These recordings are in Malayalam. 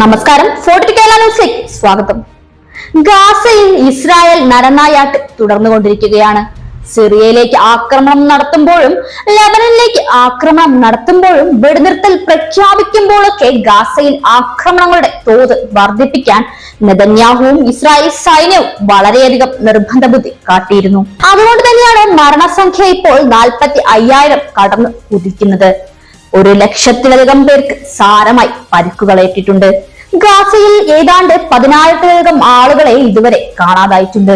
നമസ്കാരം. ഫോർട്ടി കേരള ന്യൂസിലേക്ക് സ്വാഗതം. ഗാസയിൽ ഇസ്രായേൽ നരനായാട്ട് തുടർന്നുകൊണ്ടിരിക്കുകയാണ്. സിറിയയിലേക്ക് ആക്രമണം നടത്തുമ്പോഴും ലെബനനിലേക്ക് ആക്രമണം നടത്തുമ്പോഴും വെടിനിർത്തൽ പ്രഖ്യാപിക്കുമ്പോഴൊക്കെ ഗാസയിൽ ആക്രമണങ്ങളുടെ തോത് വർദ്ധിപ്പിക്കാൻ നെതന്യാഹുവും ഇസ്രായേൽ സൈന്യവും വളരെയധികം നിർബന്ധ ബുദ്ധി കാട്ടിയിരുന്നു. അതുകൊണ്ട് തന്നെയാണ് മരണസംഖ്യ ഇപ്പോൾ നാൽപ്പത്തി അയ്യായിരം കടന്നു കുതിക്കുന്നത് ഒരു ലക്ഷത്തിലധികം പേർക്ക് സാരമായി പരിക്കുകളേറ്റിട്ടുണ്ട്. ഗാസയിൽ ഏതാണ്ട് പതിനായിരത്തിലധികം ആളുകളെ ഇതുവരെ കാണാതായിട്ടുണ്ട്.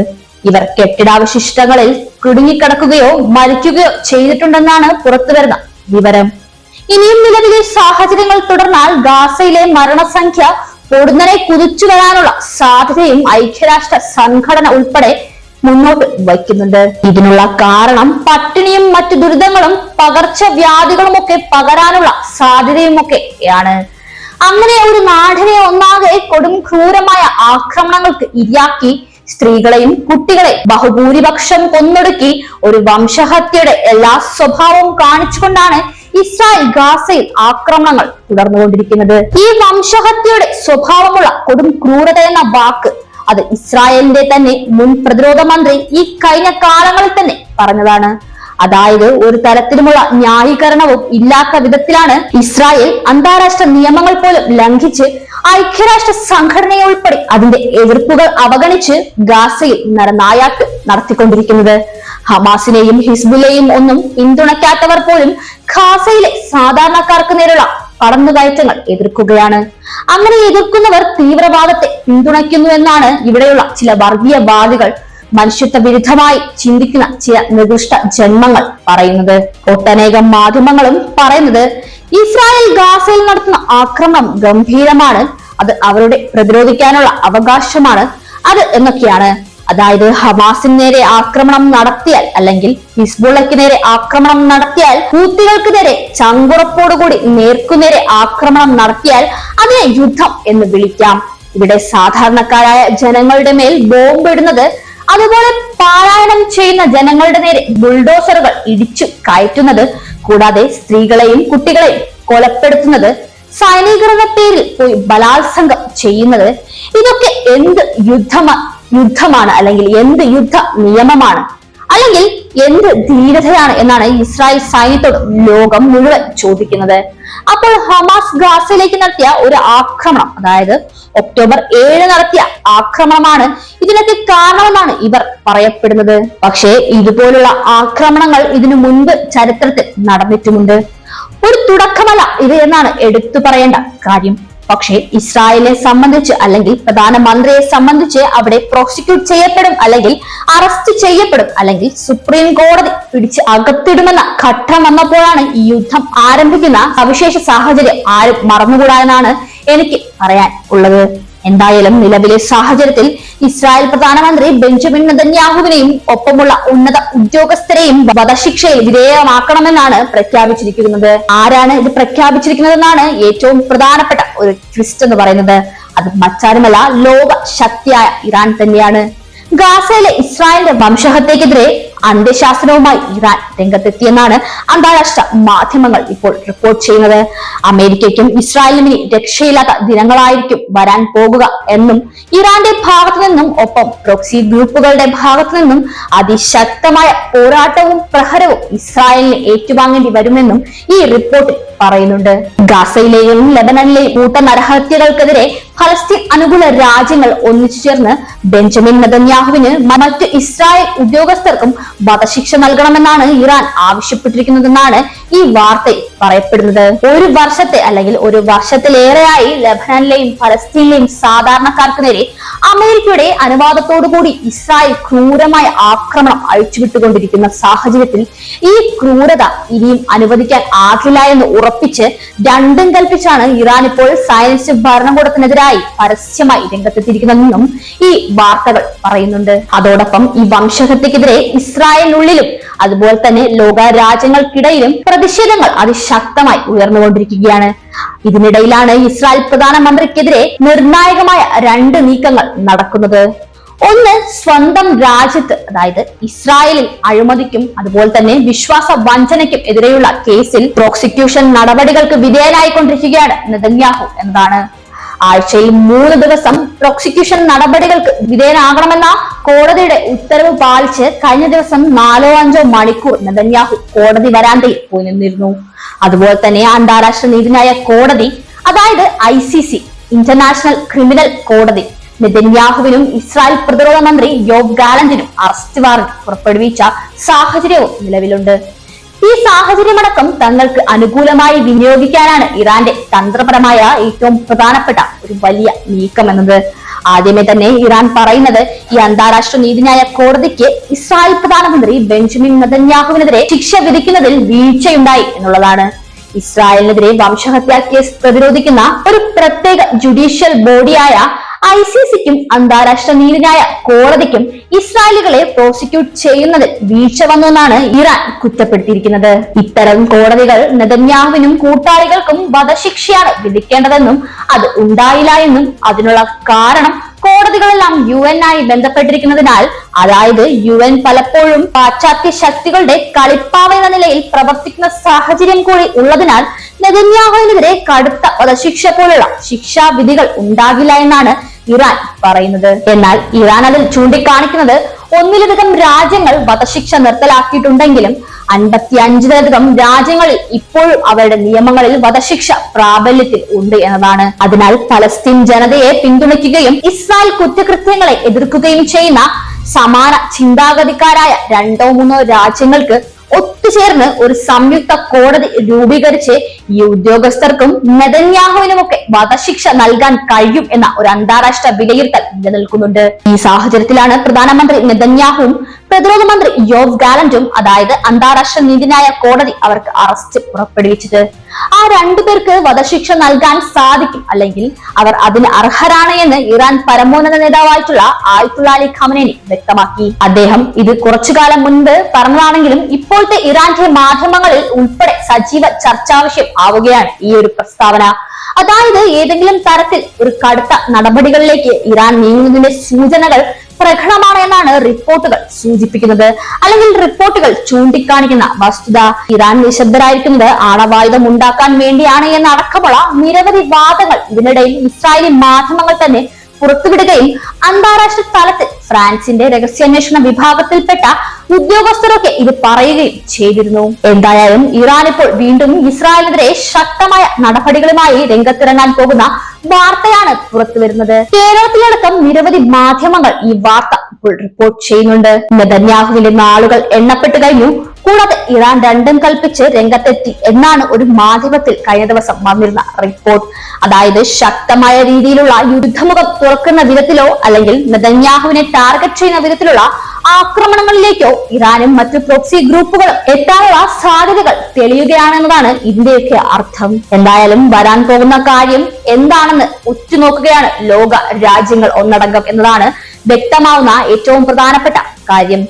ഇവർ കെട്ടിടാവശിഷ്ടങ്ങളിൽ കുടുങ്ങിക്കിടക്കുകയോ മരിക്കുകയോ ചെയ്തിട്ടുണ്ടെന്നാണ് പുറത്തുവരുന്ന വിവരം. ഇനിയും നിലവിലെ സാഹചര്യങ്ങൾ തുടർന്നാൽ ഗാസയിലെ മരണസംഖ്യ പൊടുന്നനെ കുതിച്ചു വരാനുള്ള സാധ്യതയും ഐക്യരാഷ്ട്ര സംഘടന ഉൾപ്പെടെ മുന്നോട്ട് വയ്ക്കുന്നുണ്ട്. ഇതിനുള്ള കാരണം പട്ടിണിയും മറ്റു ദുരിതങ്ങളും പകർച്ചവ്യാധികളും ഒക്കെ പകരാനുള്ള സാധ്യതയും ഒക്കെയാണ് അങ്ങനെ ഒരു നാടിനെ ഒന്നാകെ കൊടും ക്രൂരമായ ആക്രമണങ്ങൾക്ക് ഇരയാക്കി സ്ത്രീകളെയും കുട്ടികളെയും ബഹുഭൂരിപക്ഷം കൊന്നൊടുക്കി ഒരു വംശഹത്യയുടെ എല്ലാ സ്വഭാവവും കാണിച്ചുകൊണ്ടാണ് ഇസ്രായേൽ ഗാസയിൽ ആക്രമണങ്ങൾ തുടർന്നുകൊണ്ടിരിക്കുന്നത്. ഈ വംശഹത്യയുടെ സ്വഭാവമുള്ള കൊടും ക്രൂരത എന്ന വാക്ക് അത് ഇസ്രായേലിന്റെ തന്നെ മുൻ പ്രതിരോധ മന്ത്രി ഈ കഴിഞ്ഞ കാലങ്ങളിൽ തന്നെ പറഞ്ഞതാണ്. അതായത് ഒരു തരത്തിലുമുള്ള ന്യായീകരണവും ഇല്ലാത്ത വിധത്തിലാണ് ഇസ്രായേൽ അന്താരാഷ്ട്ര നിയമങ്ങൾ പോലും ലംഘിച്ച് ഐക്യരാഷ്ട്ര സംഘടനയെ ഉൾപ്പെടെ അതിന്റെ എതിർപ്പുകൾ അവഗണിച്ച് ഗാസയിൽ നരനായാട്ട് നടത്തിക്കൊണ്ടിരിക്കുന്നത്. ഹമാസിനെയും ഹിസ്ബുലെയും ഒന്നും പിന്തുണയ്ക്കാത്തവർ പോലും ഖാസയിലെ സാധാരണക്കാർക്ക് നേരെയുള്ള കടന്നുകയറ്റങ്ങൾ എതിർക്കുകയാണ്. അങ്ങനെ എതിർക്കുന്നവർ തീവ്രവാദത്തെ പിന്തുണയ്ക്കുന്നു എന്നാണ് ഇവിടെയുള്ള ചില വർഗീയവാദികൾ മനുഷ്യത്വ വിരുദ്ധമായി ചിന്തിക്കുന്ന ചില നിർദ്ദിഷ്ട ജന്മങ്ങൾ പറയുന്നത്. ഒട്ടനേകം മാധ്യമങ്ങളും പറയുന്നത് ഇസ്രായേൽ ഗാസയിൽ നടത്തുന്ന ആക്രമണം ഗംഭീരമാണ്. അത് അവരുടെ പ്രതിരോധിക്കാനുള്ള അവകാശമാണ്. അത് എന്നൊക്കെയാണ്. അതായത് ഹമാസിന് നേരെ ആക്രമണം നടത്തിയാൽ അല്ലെങ്കിൽ ഹിസ്ബുള്ളയ്ക്ക് നേരെ ആക്രമണം നടത്തിയാൽ ഹൂത്തികൾക്ക് നേരെ ചങ്കുറപ്പോടുകൂടി നേർക്കുനേരെ ആക്രമണം നടത്തിയാൽ അതിനെ യുദ്ധം എന്ന് വിളിക്കാം. ഇവിടെ സാധാരണക്കാരായ ജനങ്ങളുടെ മേൽ ബോംബിടുന്നത് അതുപോലെ പാരായണം ചെയ്യുന്ന ജനങ്ങളുടെ നേരെ ബുൾഡോസറുകൾ ഇടിച്ചു കയറ്റുന്നത് കൂടാതെ സ്ത്രീകളെയും കുട്ടികളെയും കൊലപ്പെടുത്തുന്നത് സൈനികർ പേരിൽ പോയി ബലാത്സംഗം ചെയ്യുന്നത് ഇതൊക്കെ എന്ത് യുദ്ധമാണ് യുദ്ധമാണ് അല്ലെങ്കിൽ എന്ത് യുദ്ധ നിയമമാണ്? അല്ലെങ്കിൽ എന്ത് ധീരതയാണ് എന്നാണ് ഇസ്രായേൽ സൈന്യത്തോട് ലോകം മുഴുവൻ ചോദിക്കുന്നത്. അപ്പോൾ ഹമാസ് ഗാസയിലേക്ക് നടത്തിയ ഒരു ആക്രമണം അതായത് ഒക്ടോബർ ഏഴ് നടത്തിയ ആക്രമണമാണ് ഇതിനൊക്കെ കാരണമെന്നാണ് ഇവർ പറയപ്പെടുന്നത്. പക്ഷേ ഇതുപോലുള്ള ആക്രമണങ്ങൾ ഇതിനു മുൻപ് ചരിത്രത്തിൽ നടന്നിട്ടുമുണ്ട്. ഒരു തുടക്കമല്ല ഇത് എന്നാണ് എടുത്തു പറയേണ്ട കാര്യം. പക്ഷേ ഇസ്രായേലെ സംബന്ധിച്ച് അല്ലെങ്കിൽ പ്രധാനമന്ത്രിയെ സംബന്ധിച്ച് അവിടെ പ്രോസിക്യൂട്ട് ചെയ്യപ്പെടും അല്ലെങ്കിൽ അറസ്റ്റ് ചെയ്യപ്പെടും അല്ലെങ്കിൽ സുപ്രീം കോടതി പിടിച്ച് അകത്തിടുമെന്ന ഘട്ടം വന്നപ്പോഴാണ് ഈ യുദ്ധം ആരംഭിക്കുന്ന സവിശേഷ സാഹചര്യം. ആരും മറന്നുകൂടാ എന്നാണ് എനിക്ക് പറയാൻ ഉള്ളത്. എന്തായാലും നിലവിലെ സാഹചര്യത്തിൽ ഇസ്രായേൽ പ്രധാനമന്ത്രി ബെഞ്ചമിൻ നെതന്യാഹുവിനെയും ഒപ്പമുള്ള ഉന്നത ഉദ്യോഗസ്ഥരെയും വധശിക്ഷയിൽ വിധേയമാക്കണമെന്നാണ് പ്രഖ്യാപിച്ചിരിക്കുന്നത്. ആരാണ് ഇത് പ്രഖ്യാപിച്ചിരിക്കുന്നതെന്നാണ് ഏറ്റവും പ്രധാനപ്പെട്ട ഒരു ട്വിസ്റ്റ് എന്ന് പറയുന്നത്. അത് മറ്റാരുമല്ല ലോക ശക്തിയായ ഇറാൻ തന്നെയാണ്. ഗാസയിലെ ഇസ്രായേലിന്റെ വംശഹത്യക്കെതിരെ അന്ത്യശാസനവുമായി ഇറാൻ രംഗത്തെത്തിയെന്നാണ് അന്താരാഷ്ട്ര മാധ്യമങ്ങൾ ഇപ്പോൾ റിപ്പോർട്ട് ചെയ്യുന്നത്. അമേരിക്കയ്ക്കും ഇസ്രായേലിനും ഇനി രക്ഷയില്ലാത്ത ദിനങ്ങളായിരിക്കും വരാൻ പോകുക എന്നും ഇറാന്റെ ഭാഗത്തു നിന്നും ഒപ്പം പ്രോക്സി ഗ്രൂപ്പുകളുടെ ഭാഗത്തു നിന്നും അതിശക്തമായ പോരാട്ടവും പ്രഹരവും ഇസ്രായേലിന് ഏറ്റുവാങ്ങേണ്ടി വരുമെന്നും ഈ റിപ്പോർട്ടിൽ പറയുന്നുണ്ട്. ഗാസയിലെയും ലബനനിലെയും കൂട്ട നരഹത്യകൾക്കെതിരെ ഫലസ്തീൻ അനുകൂല രാജ്യങ്ങൾ ഒന്നിച്ചു ചേർന്ന് ബെഞ്ചമിൻ നെതന്യാഹുവിന് മറ്റ് ഇസ്രായേൽ ഉദ്യോഗസ്ഥർക്കും വധശിക്ഷ നൽകണമെന്നാണ് ഇറാൻ ആവശ്യപ്പെട്ടിരിക്കുന്നതെന്നാണ് ഈ വാർത്തയിൽ പറയപ്പെടുന്നത്. ഒരു വർഷത്തെ അല്ലെങ്കിൽ ഒരു വർഷത്തിലേറെയായി ലബനനിലെയും ഫലസ്തീനിലെയും സാധാരണക്കാർക്കു നേരെ അമേരിക്കയുടെ അനുവാദത്തോടുകൂടി ഇസ്രായേൽ ക്രൂരമായ ആക്രമണം അഴിച്ചുവിട്ടുകൊണ്ടിരിക്കുന്ന സാഹചര്യത്തിൽ ഈ ക്രൂരത ഇനിയും അനുവദിക്കാൻ ആകില്ല എന്ന് ഉറപ്പിച്ച് രണ്ടും കൽപ്പിച്ചാണ് ഇറാൻ ഇപ്പോൾ സയൻസ് ഭരണകൂടത്തിനെതിരായി പരസ്യമായി രംഗത്തെത്തിയിരിക്കുന്നതെന്നും ഈ വാർത്തകൾ പറയുന്നുണ്ട്. അതോടൊപ്പം ഈ വംശഹത്യക്കെതിരെ ഇസ്രായേലിനുള്ളിലും അതുപോലെ തന്നെ ലോക രാജ്യങ്ങൾക്കിടയിലും പ്രതിഷേധങ്ങൾ അതിശക്തമായി ഉയർന്നുകൊണ്ടിരിക്കുകയാണ്. ഇതിനിടയിലാണ് ഇസ്രായേൽ പ്രധാനമന്ത്രിക്കെതിരെ നിർണായകമായ രണ്ട് നീക്കങ്ങൾ നടക്കുന്നത്. ഒന്ന് സ്വന്തം രാജ്യത്ത് അതായത് ഇസ്രായേലിൽ അഴിമതിക്കും അതുപോലെ തന്നെ വിശ്വാസ വഞ്ചനയ്ക്കും എതിരെയുള്ള കേസിൽ പ്രോസിക്യൂഷൻ നടപടികൾക്ക് വിധേയനായിക്കൊണ്ടിരിക്കുകയാണ് നെതന്യാഹു എന്നതാണ്. ആഴ്ചയിൽ മൂന്ന് ദിവസം പ്രോസിക്യൂഷൻ നടപടികൾക്ക് വിധേയനാകണമെന്ന കോടതിയുടെ ഉത്തരവ് പാലിച്ച് കഴിഞ്ഞ ദിവസം നാലോ അഞ്ചോ മണിക്കൂർ നെതന്യാഹു കോടതി വരാന്തയിൽ പോയി നിന്നിരുന്നു. അതുപോലെ തന്നെ അന്താരാഷ്ട്ര നീതിന്യായ കോടതി അതായത് I C C international criminal കോടതി നെതന്യാഹുവിനും ഇസ്രായേൽ പ്രതിരോധ മന്ത്രി യോബ് ഗാലന്റിനും അറസ്റ്റ് വാറന്റ് പുറപ്പെടുവിച്ച സാഹചര്യവും നിലവിലുണ്ട്. ഈ സാഹചര്യമടക്കം തങ്ങൾക്ക് അനുകൂലമായി വിനിയോഗിക്കാനാണ് ഇറാന്റെ തന്ത്രപരമായ ഏറ്റവും പ്രധാനപ്പെട്ട ഒരു വലിയ നീക്കം എന്നത് ആദ്യമേ തന്നെ ഇറാൻ പറയുന്നത് ഈ അന്താരാഷ്ട്ര നീതിന്യായ കോടതിക്ക് ഇസ്രായേൽ പ്രധാനമന്ത്രി ബെഞ്ചമിൻ നദന്യാഹുവിനെതിരെ ശിക്ഷ വിധിക്കുന്നതിൽ വീഴ്ചയുണ്ടായി എന്നുള്ളതാണ്. ഇസ്രായേലിനെതിരെ വംശഹത്യാ കേസ് പ്രതിരോധിക്കുന്ന ഒരു പ്രത്യേക ജുഡീഷ്യൽ ബോഡിയായ ഐ സി സിക്കും അന്താരാഷ്ട്ര നീതിന്യായ കോടതിക്കും ഇസ്രായേലുകളെ പ്രോസിക്യൂട്ട് ചെയ്യുന്നതിൽ വീഴ്ച വന്നുവെന്നാണ് ഇറാൻ കുറ്റപ്പെടുത്തിയിരിക്കുന്നത്. ഇത്തരം കോടതികൾ നെതന്യാഹുവിനും കൂട്ടാളികൾക്കും വധശിക്ഷയാണ് വിധിക്കേണ്ടതെന്നും അത് ഉണ്ടായില്ല എന്നും അതിനുള്ള കാരണം കോടതികളെല്ലാം യു എൻ ആയി ബന്ധപ്പെട്ടിരിക്കുന്നതിനാൽ അതായത് യു എൻ പലപ്പോഴും പാശ്ചാത്യ ശക്തികളുടെ കളിപ്പാവ എന്ന നിലയിൽ പ്രവർത്തിക്കുന്ന സാഹചര്യം കൂടി ഉള്ളതിനാൽ നെതന്യാഹുവിനെതിരെ കടുത്ത വധശിക്ഷ പോലുള്ള ശിക്ഷാവിധികൾ ഉണ്ടാകില്ല എന്നാണ് ഇറാൻ പറയുന്നത്. എന്നാൽ ഇറാൻ അതിൽ ചൂണ്ടിക്കാണിക്കുന്നത് ഒന്നിലധികം രാജ്യങ്ങൾ വധശിക്ഷ നിർത്തലാക്കിയിട്ടുണ്ടെങ്കിലും അൻപത്തി അഞ്ചിലധികം രാജ്യങ്ങളിൽ ഇപ്പോഴും അവരുടെ നിയമങ്ങളിൽ വധശിക്ഷ പ്രാബല്യത്തിൽ ഉണ്ട് എന്നതാണ്. അതിനാൽ ഫലസ്തീൻ ജനതയെ പിന്തുണയ്ക്കുകയും ഇസ്രായേൽ കുറ്റകൃത്യങ്ങളെ എതിർക്കുകയും ചെയ്യുന്ന സമാന ചിന്താഗതിക്കാരായ രണ്ടോ മൂന്നോ രാജ്യങ്ങൾക്ക് ഒത്തുചേർന്ന് ഒരു സംയുക്ത കോടതി രൂപീകരിച്ച് ഈ ഉദ്യോഗസ്ഥർക്കും നെതന്യാഹുവിനുമൊക്കെ വധശിക്ഷ നൽകാൻ കഴിയും എന്ന ഒരു അന്താരാഷ്ട്ര വിലയിരുത്തൽ നിലനിൽക്കുന്നുണ്ട്. ഈ സാഹചര്യത്തിലാണ് പ്രധാനമന്ത്രി നെതന്യാഹുവും പ്രതിരോധ മന്ത്രി യോവ് ഗാലന്റും അതായത് അന്താരാഷ്ട്ര നീതിന്യായ കോടതി അവർക്ക് അറസ്റ്റ് പുറപ്പെടുവിച്ചത്. ആ രണ്ടുപേർക്ക് വധശിക്ഷ നൽകാൻ സാധിക്കും. അല്ലെങ്കിൽ അവർ അതിന് അർഹരാണ് എന്ന് ഇറാൻ പരമോന്നത നേതാവായിട്ടുള്ള ആയത്തുള്ള അലി ഖമനേനി വ്യക്തമാക്കി. അദ്ദേഹം ഇത് കുറച്ചു കാലം മുൻപ് പറഞ്ഞതാണെങ്കിലും ഇപ്പോഴത്തെ ഇറാന്റെ മാധ്യമങ്ങളിൽ ഉൾപ്പെടെ സജീവ ചർച്ചാവശ്യം ആവുകയാണ് ഈ ഒരു പ്രസ്താവന. അതായത് ഏതെങ്കിലും തരത്തിൽ ഒരു കടുത്ത നടപടികളിലേക്ക് ഇറാൻ നീങ്ങുന്നതിന്റെ സൂചനകൾ പ്രകടമാണ് എന്നാണ് റിപ്പോർട്ടുകൾ സൂചിപ്പിക്കുന്നത്. അല്ലെങ്കിൽ റിപ്പോർട്ടുകൾ ചൂണ്ടിക്കാണിക്കുന്ന വസ്തുത. ഇറാൻ നിശബ്ദരായിരിക്കുന്നത് ആണവായുധം ഉണ്ടാക്കാൻ വേണ്ടിയാണ് എന്നടക്കമുള്ള നിരവധി വാദങ്ങൾ ഇതിനിടയിൽ ഇസ്രായേലി മാധ്യമങ്ങൾ തന്നെ പുറത്തുവിടുകയും അന്താരാഷ്ട്ര തലത്തിൽ ഫ്രാൻസിന്റെ രഹസ്യാന്വേഷണ വിഭാഗത്തിൽപ്പെട്ട ഉദ്യോഗസ്ഥരൊക്കെ ഇത് പറയുകയും ചെയ്തിരുന്നു. എന്തായാലും ഇറാൻ ഇപ്പോൾ വീണ്ടും ഇസ്രായേലിനെതിരെ ശക്തമായ നടപടികളുമായി രംഗത്തിറങ്ങാൻ പോകുന്ന വാർത്തയാണ് പുറത്തു വരുന്നത് കേരളത്തിലടക്കം നിരവധി മാധ്യമങ്ങൾ ഈ വാർത്ത ഇപ്പോൾ റിപ്പോർട്ട് ചെയ്യുന്നുണ്ട്. നെതന്യാഹുവിന്റെ നാളുകൾ എണ്ണപ്പെട്ട് കഴിഞ്ഞു. കൂടാതെ ഇറാൻ രണ്ടും കൽപ്പിച്ച് രംഗത്തെത്തി എന്നാണ് ഒരു മാധ്യമത്തിൽ കഴിഞ്ഞ ദിവസം വന്നിരുന്ന റിപ്പോർട്ട് അതായത് ശക്തമായ രീതിയിലുള്ള യുദ്ധമുഖം തുറക്കുന്ന വിധത്തിലോ അല്ലെങ്കിൽ നെതന്യാഹുവിനെ ടാർഗറ്റ് ചെയ്യുന്ന വിധത്തിലുള്ള ആക്രമണങ്ങളിലേക്കോ ഇറാനും മറ്റു പ്രോക്സി ഗ്രൂപ്പുകളും എത്താനുള്ള സാധ്യതകൾ തെളിയുകയാണെന്നതാണ് ഇതിന്റെയൊക്കെ അർത്ഥം. എന്തായാലും വരാൻ പോകുന്ന കാര്യം എന്താണെന്ന് ഉറ്റുനോക്കുകയാണ് ലോക രാജ്യങ്ങൾ ഒന്നടങ്കം എന്നതാണ് വ്യക്തമാവുന്ന ഏറ്റവും പ്രധാനപ്പെട്ട കാര്യം.